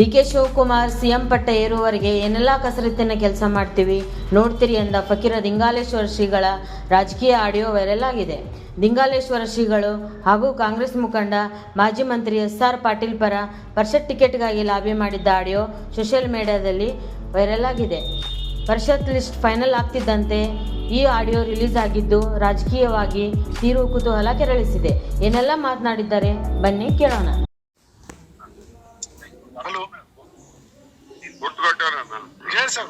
D K Shivakumar CM ಪಟ್ಟ ಏರುವವರೆಗೆ ಏನೆಲ್ಲ ಕಸರತ್ತಿನ ಕೆಲಸ ಮಾಡ್ತೀವಿ ನೋಡ್ತೀರಿ ಎಂದ ಫಕೀರ ದಿಂಗಾಲೇಶ್ವರ ಶ್ರೀಗಳ ರಾಜಕೀಯ ಆಡಿಯೋ ವೈರಲ್ ಆಗಿದೆ. ದಿಂಗಾಲೇಶ್ವರ ಶ್ರೀಗಳು ಹಾಗೂ ಕಾಂಗ್ರೆಸ್ ಮುಖಂಡ, ಮಾಜಿ ಮಂತ್ರಿ ಎಸ್ ಆರ್ ಪಾಟೀಲ್ ಪರ ಪರಿಷತ್ ಟಿಕೆಟ್ಗಾಗಿ ಲಾಬಿ ಮಾಡಿದ್ದ ಆಡಿಯೋ ಸೋಷಿಯಲ್ ಮೀಡಿಯಾದಲ್ಲಿ ವೈರಲ್ ಆಗಿದೆ. ಪರಿಷತ್ ಲಿಸ್ಟ್ ಫೈನಲ್ ಆಗ್ತಿದ್ದಂತೆ ಈ ಆಡಿಯೋ ರಿಲೀಸ್ ಆಗಿದ್ದು ರಾಜಕೀಯವಾಗಿ ತೀರು ಕುತೂಹಲ ಕೆರಳಿಸಿದೆ. ಏನೆಲ್ಲ ಮಾತನಾಡಿದ್ದಾರೆ? ಬನ್ನಿ ಕೇಳೋಣ ಹಲೋ ಗುರ್ತು ಕೊಟ್ಟವ್ರ ಹೇಳಿ ಸರ್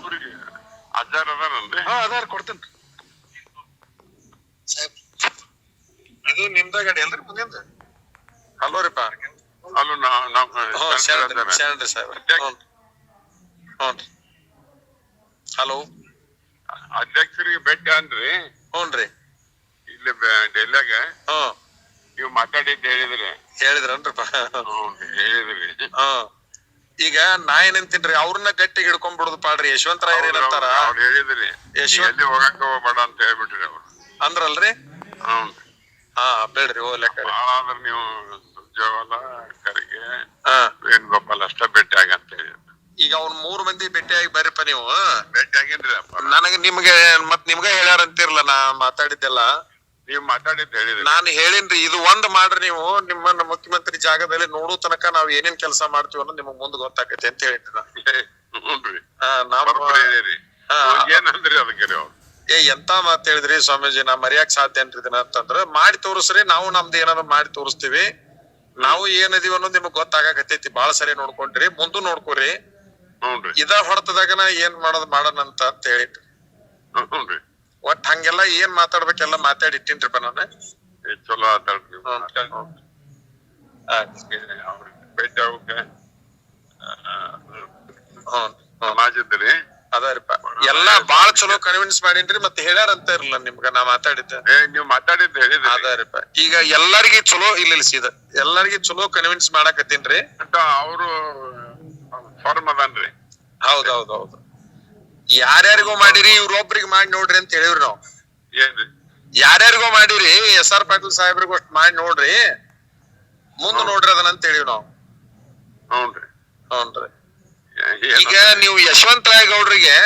ಅಜ್ಜಾರ್ ಅದಾರನ್ರಿ? ಹಾ ಅದಾರ ಕೊಡ್ತೇನೆ ಇದು ನಿಮ್ದ ಗಾಡಿ ಅಲ್ರಿ ಮುಂದಿಂದ ಹಲೋ ರೀಪಾ ಅಲ್ಲೂ ನಾವ್ ಹ್ಞೂ ಹಲೋ? ಅಧ್ಯಕ್ಷರಿಗೆ ಭೇಟಿ ಅನ್ರಿ ಹ್ಞೂನ್ರಿ ಇಲ್ಲಿ ಬೆ- ಡೆಲ್ಯಾಗ ಹ್ಞೂ ನೀವು ಮಾತಾಡಿದ್ದು ಹೇಳಿದ್ರಿ. ಹೇಳಿದ್ರನ್ರಿಪ್ಪ ಹ್ಞೂ ಹೇಳಿದ್ರಿ. ಹ್ಞೂ ಈಗ ನಾ ಏನಂತೀನ್ರಿ ಅವ್ರನ್ನ ಗಟ್ಟಿಗೆ ಹಿಡ್ಕೊಂಡ್ಬಿಡುದು ಪಾಡ್ರಿ. ಯಶವಂತ ರಾಯರ್ ಏನಂತಾರ? ಅವ್ರು ಹೇಳಿದ್ರಿ. ಯಶವಂತ ಎಲ್ಲಿ ಹೋಗಕ್ಕ ಹೋಗ್ಬೇಡ ಅಂತ ಹೇಳ್ಬಿಟ್ರಿ ಅವ್ರು. ಅಂದ್ರಲ್ರಿ? ಹ್ಞೂ ಹಾ ಬೇಡ್ರಿ ಓ ಲೆಕ್ಕ ಭಾಳ ಆದ್ರ ನೀವು ಜೋಲ ಕರಿಗೆ ಹಾ. ವೇಣುಗೋಪಾಲ್ ಅಷ್ಟ ಭೇಟಿ ಆಗಂತ ಹೇಳಿ. ಈಗ ಅವ್ನ್ ಮೂರ್ ಮಂದಿ ಭೇಟಿಯಾಗಿ ಬರ್ರಿಪ್ಪ ನೀವು? ಭೇಟಿ ಆಗಿನ್ರಿ ಅಪ್ಪ? ನನಗ ನಿಮ್ಗೆ ಮತ್ ನಿಮ್ಗ ಹೇಳ್ಯಾರ ಅಂತಿರ್ಲ ನಾ ಮಾತಾಡಿದ್ದೆಲ್ಲ. ನೀವು ಮಾತಾಡಿದ್ದು ಹೇಳಿದ್ರಿ. ನಾನು ಹೇಳಿನ್ರಿ ಇದು ಒಂದ್ ಮಾಡ್ರಿ ನೀವು ನಿಮ್ಮನ್ನ ಮುಖ್ಯಮಂತ್ರಿ ಜಾಗದಲ್ಲಿ ನೋಡೋ ತನಕ ನಾವ್ ಏನೇನ್ ಕೆಲಸ ಮಾಡ್ತೀವಿ ಅನ್ನೋದು ನಿಮಗ್ ಮುಂದ್ ಗೊತ್ತಾಕೈತಿ ಅಂತ ಹೇಳಿದ್ರಿ ನಾ. ಹ್ಞೂನ್ರಿ ಹಾ, ನಮ್ಮ ಬರೋಬ್ಬರಿ ಹೇಳಿರಿ. ಹಾ. ಏನಂದ್ರಿ ಅದಕ್ಕೆ ರೀ ಅವ್ರು ಏ ಎಂತ ಮಾತ್ ಹೇಳಿದ್ರಿ ಸ್ವಾಮೀಜಿ ನಾ ಮರ್ಯಾಕ್ ಸಾಧ್ಯ ಏನ್ರಿ ಇದನ್ನ ಅಂತಂದ್ರ ಮಾಡಿ ತೋರಿಸ್ರಿ ನಾವು ನಮ್ದು ಏನಾದ್ರು ಮಾಡಿ ತೋರಿಸ್ತೀವಿ. ನಾವು ಏನದೀವಿ ಅನ್ನೋದು ನಿಮಗ್ ಗೊತ್ತಾಗಕತ್ತೈತಿ ಬಾಳ ಸರಿ ನೋಡ್ಕೊಂಡ್ರಿ ಮುಂದು ನೋಡ್ಕೊರಿ. ಹ್ಞೂನ್ರಿ ಇದ ಹೊಡೆತದಾಗ ಏನ್ ಮಾಡೋದ್ ಮಾಡೋಣ ಅಂತ ಹೇಳಿದ್ರಿ. ಹ್ಞೂನ್ರಿ ಒಟ್ ಹಂಗೆಲ್ಲ ಏನ್ ಮಾತಾಡ್ಬೇಕೆಲ್ಲ ಮಾತಾಡಿ ಇಟ್ಟಿನ್ರಿಪ್ಪ ನಾನು. ಏ, ಚಲೋ ಆತಾಳ್ರಿ. ಅವ್ರಿಗೆ ಭೇಟಿ ಆಗೋಕೆ ಅದಾರಿಪ್ಪ. ಎಲ್ಲಾ ಬಾಳ ಚಲೋ ಕನ್ವಿನ್ಸ್ ಮಾಡೀನ್ರಿ ಮತ್ತೆ ಹೇಳ್ಯಾರ ಅಂತ ಇರಲ್ಲ ನಿಮ್ಗ ನಾ ಮಾತಾಡಿದ್ದೆ. ಏ ನೀವ್ ಮಾತಾಡಿದ್ದು ಹೇಳಿದ್ರಿ. ಅದಾರಿಪ್ಪ. ಈಗ ಎಲ್ಲಾರ್ಗಿ ಚಲೋ ಇಲ್ಲ ಇಲ್ಲ ಸೀದಾ. ಎಲ್ಲಾರ್ಗಿ ಚಲೋ ಕನ್ವಿನ್ಸ್ ಮಾಡಾಕತ್ತೀನ್ರಿ. ಅಂತ ಅವ್ರು ಫಾರ್ಮ್ ಅದಾನ್ರಿ. ಹೌದ್ ಹೌದ್ ಹೌದು. ಯಾರ್ಯಾರಿಗೋ ಮಾಡಿರಿ ಇವ್ರೊಬ್ರಿಗೆ ಮಾಡಿ ನೋಡ್ರಿ ಅಂತ ಹೇಳಿವ್ರಿ ನಾವು. ಏನ್ರಿ? ಯಾರ್ಯಾರಿಗೋ ಮಾಡಿರಿ ಎಸ್ ಆರ್ ಪಾಟೀಲ್ ಸಾಹೇಬ್ರಿಗೂ ಅಷ್ಟ್ ಮಾಡಿ ನೋಡ್ರಿ. ಮುಂದ್ ನೋಡ್ರಿ ಅದನ್ನ ಅಂತ ಹೇಳಿವ್ ನಾವು. ಹ್ಞೂನ್ರಿ. ಹ್ಞೂನ್ರಿ. ಈಗ ನೀವು ಯಶವಂತ ರಾಯ್ ಗೌಡ್ರಿಗೆ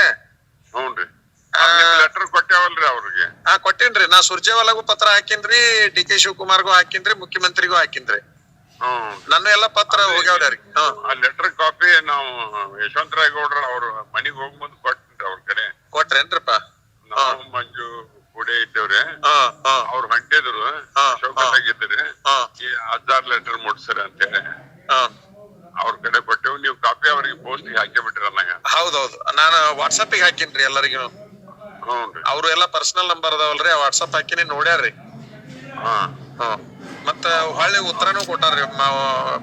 ಹ್ಞೂನ್ರಿ ಲೆಟರ್ ಕೊಟ್ಟೇವಲ್ರಿ ಅವ್ರಿಗೆ. ಹಾ ಕೊಟ್ಟೇನ್ರಿ. ನಾ ಸುರ್ಜೇವಾಲಾಗೂ ಪತ್ರ ಹಾಕಿನ್ರಿ ಡಿ ಕೆ ಶಿವಕುಮಾರ್ಗೂ ಹಾಕಿನ್ರಿ ಮುಖ್ಯಮಂತ್ರಿಗೂ ಹಾಕಿನ್ರಿ. ಹ್ಮ್ ನನ್ನ ಎಲ್ಲಾ ಪತ್ರ ಹೋಗ್ಯಾವ್ರಿ ಅವ್ರಿಗೆ. ಹ್ಮ್ ಆ ಲೆಟರ್ ಕಾಪಿ ನಾವು ಯಶವಂತರಾಯ ಗೌಡ್ರ ಅವ್ರ ಮನೆಗೆ ಹೋಗ್ ಮುಂದ್ ಕೊಟ್ರಿ ಅವ್ರ ಕಡೆ. ಕೊಟ್ರೇನ್ರಪ್ಪ ನಾವು ಮಂಜು ಕೂಡೆ ಇದ್ದೇವ್ರಿ. ಹಾ ಹಾ. ಅವ್ರು ಹೊಂಟಿದ್ರು. ಹಾ ಈ ಹಜಾರ್ ಲೆಟರ್ ಮುಟ್ಸರ ಅಂತೇಳಿ. ಹಾ. ಅವ್ರ ಕಡೆ ಕೊಟ್ಟೆವು. ನೀವು ಕಾಪಿ ಅವ್ರಿಗೆ ಪೋಸ್ಟ್ ಹಾಕಿ ಅನ್ನಂಗ ಹೌದೌದು. ನಾನು ವಾಟ್ಸಪ್ಪಿಗೆ ಹಾಕಿನ್ರಿ ಎಲ್ಲರಿಗೂ. ಅವ್ರು ಎಲ್ಲಾ ಪರ್ಸನಲ್ ನಂಬರ್ ಅದಾವಲ್ರಿ. ವಾಟ್ಸಪ್ ಹಾಕಿನಿ ನೋಡ್ಯಾರ್ರಿ. ಮತ್ತ ಹೊಳ್ಳಿ ಉತ್ತರನು ಕೊಟ್ಟಾರ್ರಿ.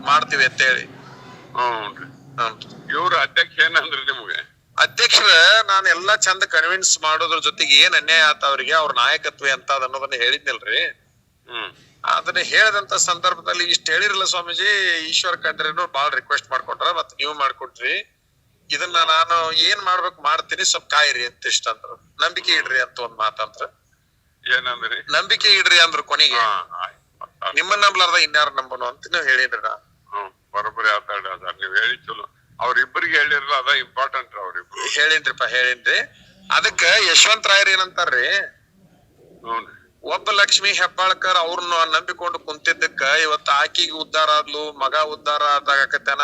ಮಾಡ್ತೀವಿ ಅಂತ ಹೇಳಿ ಹ್ಮ್ ಇವ್ರ ಅಧ್ಯಕ್ಷ ಏನಂದ್ರಿ ನಿಮ್ಗೆ? ಅಧ್ಯಕ್ಷರ ನಾನು ಎಲ್ಲಾ ಚಂದ ಕನ್ವಿನ್ಸ್ ಮಾಡೋದ್ರ ಜೊತೆಗೆ ಏನ್ ಅನ್ಯಾಯ ಆತ ಅವ್ರಿಗೆ ಅವ್ರ ನಾಯಕತ್ವ ಅಂತ ಅನ್ನೋದನ್ನ ಹೇಳಿದ್ನಲ್ರಿ. ಹ್ಮ್. ಅದನ್ನ ಹೇಳದಂತ ಸಂದರ್ಭದಲ್ಲಿ ಇಷ್ಟ ಹೇಳಿರಲ್ಲ ಸ್ವಾಮೀಜಿ ಈಶ್ವರ್ ಕಂಡ್ರೇನು ಬಾಳ್ ರಿಕ್ವೆಸ್ಟ್ ಮಾಡ್ಕೊಂಡ್ರ ಮತ್ ನೀವು ಮಾಡ್ಕೊಟ್ರಿ. ಇದನ್ನ ನಾನು ಏನ್ ಮಾಡ್ಬೇಕು ಮಾಡ್ತೀನಿ ಸ್ವಲ್ಪ ಕಾಯಿರಿ ಅಂತ ಇಷ್ಟ ಅಂದ್ರು. ನಂಬಿಕೆ ಇಡ್ರಿ ಅಂತ ಒಂದ್ ಮಾತಂದ್ರ. ಏನಂದ್ರಿ? ನಂಬಿಕೆ ಇಡ್ರಿ ಅಂದ್ರು ಕೊನೆಗೆ. ನಿಮ್ಮ. ಮತ್ತ್ ನಂಬ್ಲಾರ್ದ ಇನ್ಯಾರ ನಂಬನು ಅಂತ ನೀವು ಹೇಳಿದ್ರಿ ನಾ. ಹ್ಮ್ ಬರೋಬ್ಬರಿ ಆತಾಡ ನೀವ್ ಹೇಳಿ ಚಲೋ. ಅವ್ರಿಬ್ಬರಿಗೆ ಹೇಳಿರಲ್ಲ ಅದ ಇಂಪಾರ್ಟೆಂಟ್ ಅವ್ರಿಬ್ರು ಹೇಳಿನ್ರಿಪ್ಪ ಹೇಳಿನ್ರಿ ಅದಕ್ಕ ಯಶವಂತ ರಾಯರ್ ಏನಂತಾರ್ರಿ? ಒಬ್ಬ ಲಕ್ಷ್ಮಿ ಹೆಬ್ಬಾಳ್ಕರ್ ಅವ್ರನ್ನ ನಂಬಿಕೊಂಡು ಕುಂತಿದ್ದಕ್ಕ ಇವತ್ತು ಆಕಿಗೆ ಉದ್ಧಾರ ಆದ್ಲು ಮಗ ಉದ್ಧಾರ ಆದಾಗಕತ್ತನ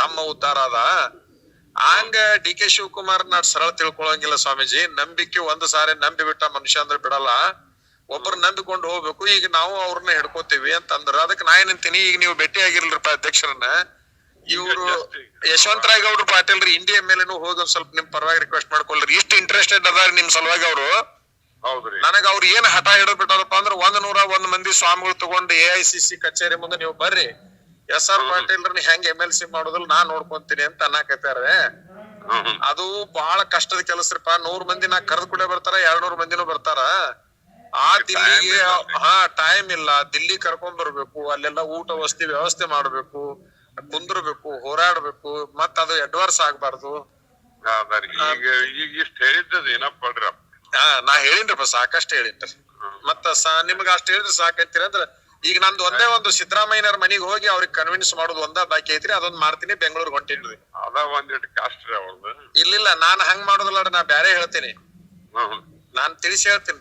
ತಮ್ಮ ಉದ್ಧಾರ ಆದ ಹಂಗ ಡಿ ಕೆ ಶಿವಕುಮಾರ್ ನಾ ಸರಳ ತಿಳ್ಕೊಳಂಗಿಲ್ಲ ಸ್ವಾಮೀಜಿ. ನಂಬಿಕೆ ಒಂದ್ ಸಾರಿ ನಂಬಿ ಬಿಟ್ಟ ಮನುಷ್ಯ ಅಂದ್ರೆ ಬಿಡಲ್ಲ. ಒಬ್ಬರು ನಂಬಿಕೊಂಡು ಹೋಗ್ಬೇಕು ಈಗ ನಾವು ಅವ್ರನ್ನ ಹಿಡ್ಕೋತೀವಿ ಅಂತಂದ್ರ ಅದಕ್ಕೆ ನಾ ಏನಂತೀನಿ ಈಗ ನೀವು ಭೇಟಿ ಆಗಿರ್ಲಿಪ್ಪ ಅಧ್ಯಕ್ಷರನ್ನ. ಇವ್ರು ಯಶವಂತರಾಯ್ ಗೌಡ್ರು ಪಾಟೀಲ್ ರೀ ಇಂಡಿಯಾ ಮೇಲೆನೂ ಹೋಗಿ ಒಂದ್ ಸ್ವಲ್ಪ ನಿಮ್ ಪರವಾಗಿ ರಿಕ್ವೆಸ್ಟ್ ಮಾಡ್ಕೊಳ್ರಿ. ಇಷ್ಟು ಇಂಟ್ರೆಸ್ಟೆಡ್ ಅದಾರ ನಿಮ್ ಸಲುವಾಗಿ ಅವರು. ಹೌದ್ರಿ. ನನಗ ಅವ್ರ ಏನ್ ಹಠ ಹಿಡಿದ್ ಬಿಟ್ಟಾರಪ್ಪ ಅಂದ್ರ ಒಂದ್ ನೂರ ಒಂದ್ ಮಂದಿ ಸ್ವಾಮಿಗಳು ತಗೊಂಡು ಎ ಐ ಸಿ ಸಿ ಕಚೇರಿ ಮುಂದೆ ನೀವು ಬರ್ರಿ. ಎಸ್ ಆರ್ ಪಾಟೀಲ್ ಹೆಂಗ್ ಎಂ ಎಲ್ ಸಿ ಮಾಡೋದಿಲ್ಲ ನಾ ನೋಡ್ಕೊಂತೀನಿ ಅಂತ ಅನ್ನಕತ್ತಾರೆ. ಅದು ಬಹಳ ಕಷ್ಟದ ಕೆಲಸ ರೀಪ ನೂರ್ ಮಂದಿ ನಾ ಕರೆದ್ ಕೂಡ ಬರ್ತಾರ ಎರಡ್ ನೂರ್ ಮಂದಿನೂ ಬರ್ತಾರ. ಆ ದಿಲ್ಲಿಗೆ ಹಾ ಟೈಮ್ ಇಲ್ಲ. ದಿಲ್ಲಿ ಕರ್ಕೊಂಡ್ ಬರ್ಬೇಕು. ಅಲ್ಲೆಲ್ಲ ಊಟ ವಸತಿ ವ್ಯವಸ್ಥೆ ಮಾಡ್ಬೇಕು. ಕುಂದ್ರಬೇಕು ಹೋರಾಡ್ಬೇಕು ಮತ್ತ ಅದು ಎಡ್ವರ್ಸ್ ಆಗ್ಬಾರ್ದು. ಈಗ ಈಗ ಇಷ್ಟ ಹೇಳಿದ್ದದ ಏನಪ್ಪ ಹಾ ನಾ ಹೇಳಿನ್ರಪ್ಪ ಸಾಕಷ್ಟು ಹೇಳಿನ್ರಿ ಮತ್ತ ನಿಮ್ಗ ಅಷ್ಟ್ ಹೇಳಿದ್ರೆ ಸಾಕಂತೀರ ಅಂದ್ರ ಈಗ ನಂದು ಒಂದೇ ಒಂದು ಸಿದ್ದರಾಮಯ್ಯನವ್ರ ಮನೆಗೆ ಹೋಗಿ ಅವ್ರಿಗೆ ಕನ್ವಿನ್ಸ್ ಮಾಡೋದು ಒಂದ ಬಾಕಿ ಐತ್ರಿ ಅದೊಂದ್ ಮಾಡ್ತೀನಿ ಬೆಂಗಳೂರು ಹೊಂಟಿನ್ರಿ. ಅದ ಒಂದಿಟ್ಟು ಕಾಸ್ಟ್ ರೀ ಅವ್ರದ್ದು ಇಲ್ಲಿಲ್ಲ ನಾನ್ ಹಂಗ್ ಮಾಡೋದಿಲ್ಲ ನಾ ಬ್ಯಾರೆ ಹೇಳ್ತೀನಿ. ನಾನ್ ತಿಳಿಸಿ ಹೇಳ್ತೀನಿ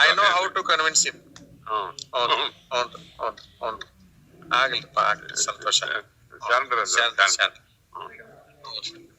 I know how to convince him hmm. ಹೌದು ಹ್ಮ್. ಹೌದು ಹೌದು ಹೌದು. ಆಗ್ಲಿಪ್ಪ ಆಗ್ಲಿ ಸಂತೋಷ ಚಂದ್ರ ಶಾಂತಿ ಶಾಂತಿ ಹ್ಮ್